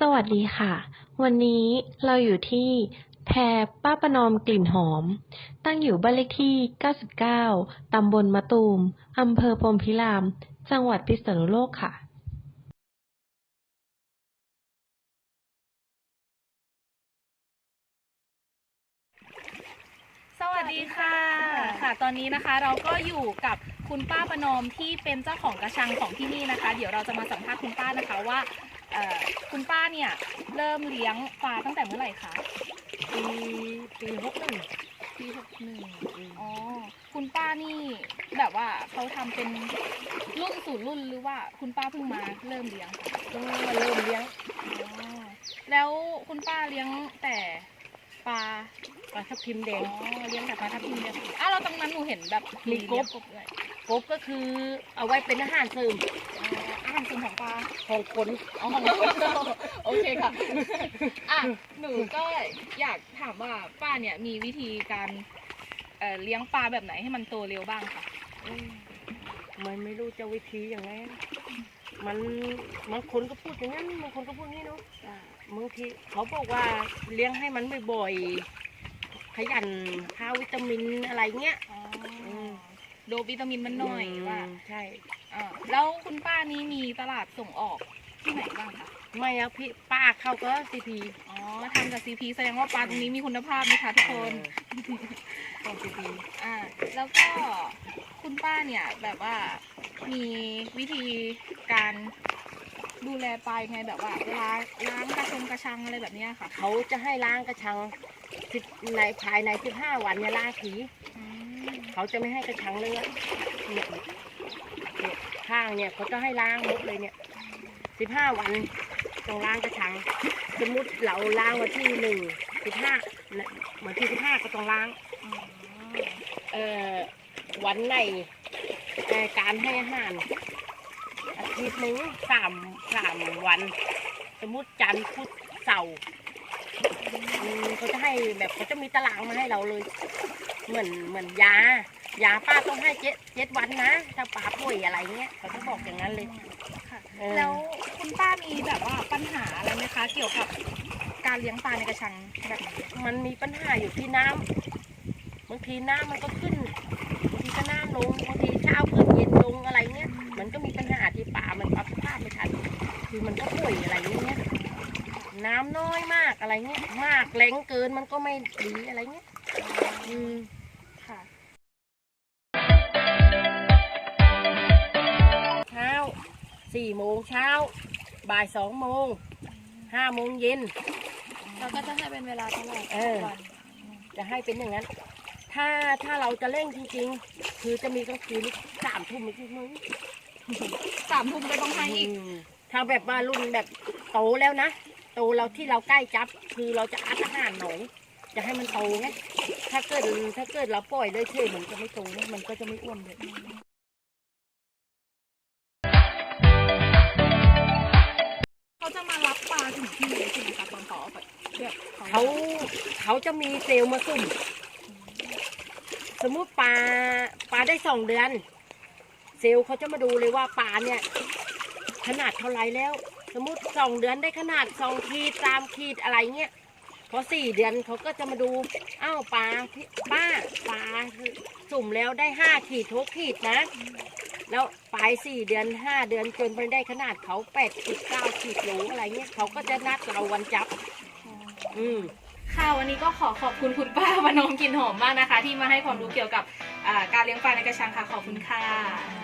สวัสดีค่ะ วันนี้เราอยู่ที่แพรป้าประนอมกลิ่นหอม ตั้งอยู่บ้านเลขที่ 99 ตำบลมะตูม อำเภอพรมพิราม จังหวัดพิษณุโลกค่ะ สวัสดีค่ะ ค่ะ ตอนนี้นะคะเราก็อยู่กับคุณป้าประนอมที่เป็นเจ้าของกระชังของที่นี่นะคะ เดี๋ยวเราจะมาสัมภาษณ์คุณป้านะคะว่า เอ่อคุณป้าเนี่ยเริ่มเลี้ยงปลาตั้งแต่เมื่อไหร่คะ ปีปีหกหนึ่งปีหกหนึ่งอ๋อ คุณป้านี่แบบว่าเขาทำเป็นรุ่นสู่รุ่นหรือว่าคุณป้าเพิ่งมาเริ่มเลี้ยงคะก็มาเริ่มเลี้ยงอ๋อ แล้วคุณป้าเลี้ยงแต่ปลา ปลาทับทิมแดอ๋ง อ เลี้ยงแต่ปลาทับทิมเลี้ยงอ้าวเราตรงนั้นหนูเห็นแบบมีกบ เลี้ยงด้วยกบก็คือเอาไว้เป็นอาหารเสริมอ๋ ออาหารส่วนของปลาของคนอ๋อของโอเคค่ะอะหนูก็อยากถามว่าป้าเนี่ยมีวิธีการเอ่อเลี้ยงปลาแบบไหนให้มันโตเร็วบ้างคะอืมมันไม่รู้จะวิธีอย่างไง มันบางคนก็พูดอย่างนั้นบางคนก็พูดอย่างนี้เนาะบางทีเขาบอกว่าเลี้ยงให้มันบ่อยๆขยันข้าววิตามินอะไรเงี้ยอ๋ออม โดบวิตามินมันหน่อยว่ามใช่อ่าแล้วคุณป้านี้มีตลาดส่งออกที่ไหนบ้างคะ ไม่อะพี่ป้าเข้าก็ซีพีอ๋อทำกับซีพีแสดงว่าปลาตรงนี้มีคุณภาพนะคะทุกคนของซีพีอ่าแล้วก็คุณป้าเนี่ยแบบว่ามีวิธีการดูแลปลายังไงแบบว่าเวลาล้างกระชงกระชังอะไรแบบเนี้ยค่ะเขาจะให้ล้างกระชังสิบในภายในสิบห้าวันเนี่ยล่าผีอืม เขาจะไม่ให้กระชังเลยอะเนี่ยเนี่ยข้างเนี่ยเขาจะให้ล้างหมดเลยเนี่ยสิบห้าวันต้องล้างกระชัง สมมติเราล้างวันที่หนึ่งสิบห้าวันที่สิบห้าก็ต้องล้างเอ่อวันไหนการให้อาหารอาทิตย์หนึ่งสามสามวัน สมมติจันทร์พุธเสาร์เขาจะให้แบบเขาจะมีตารางมาให้เราเลย เหมือนเหมือนยายาป้าต้องให้เจ็ดเจ็ดวันนะ ถ้าป้าป่วยอะไรเงี้ยเขาจะบอกอย่างนั้นเลยค่ะเออแล้วคุณป้ามีแบบว่าปัญหาอะไรไหมคะ เกี่ยวกับการเลี้ยงปลาในกระชังแบบนี้มันมีปัญหาอยู่ที่น้ำบางทีน้ำมันก็ขึ้นบางทีก็น้ำลงบางทีเช้าขึ้นเย็นลงอะไรเงี้ย มันก็มีปัญหาที่ป่ามันปรับสภาพไม่ทันคือมันก็ป่วยอะไรเงี้ย น้ำน้อยมากอะไรเงี้ย มากแรงเกินมันก็ไม่ดีอะไรเงี้ย อืมค่ะเช้าสี่โมงเช้า บ่ายสองโมงห้าโมงเย็น เราก็จะให้เป็นเวลาตลอดเออ วันจะให้เป็นอย่างนั้น ถ้าถ้าเราจะเร่งจริงๆ คือจะมีกลางคืนสามทุ่มไม่ใช่มึงสามทุ่มก็ต้องให้อีกถ้าแบบว่ารุ่นแบบโตแล้วนะ โตเราที่เราใกล้จับ คือเราจะอัดอาหารหน่อย จะให้มันโตไงถ้าเกิดถ้าเกิดเราปล่อยเลยเฉยมันจะไม่โตนะมันก็จะไม่อ้วนเลยเขาจะมารับปลาถึงที่เลยใช่ไหมคะตอนต่อไปแบบเขาเขาจะมีเซลล์มาสุ่มสมมุติปลาปลาได้สองเดือน เซลล์เขาจะมาดูเลยว่าปลาเนี่ย ขนาดเท่าไรแล้ว สมมุติสองเดือนได้ขนาดสองขีดสามขีดอะไรเงี้ย พอสี่เดือนเขาก็จะมาดู อ้าวปลาพี่ป้าปลาสุ่มแล้วได้ห้าขีดหกขีดนะ แล้วปลายสี่เดือนห้าเดือนจนไปได้ขนาดเขาแปดขีดเก้าขีดโหลอะไรเงี้ยเขาก็จะนัดเราวันจับ อืมค่ะวันนี้ก็ขอขอบคุณคุณป้าพนมกลินหอมมากนะคะ ที่มาให้ความรู้เกี่ยวกับการเลี้ยงปลาในกระชังค่ะขอบคุณค่ะ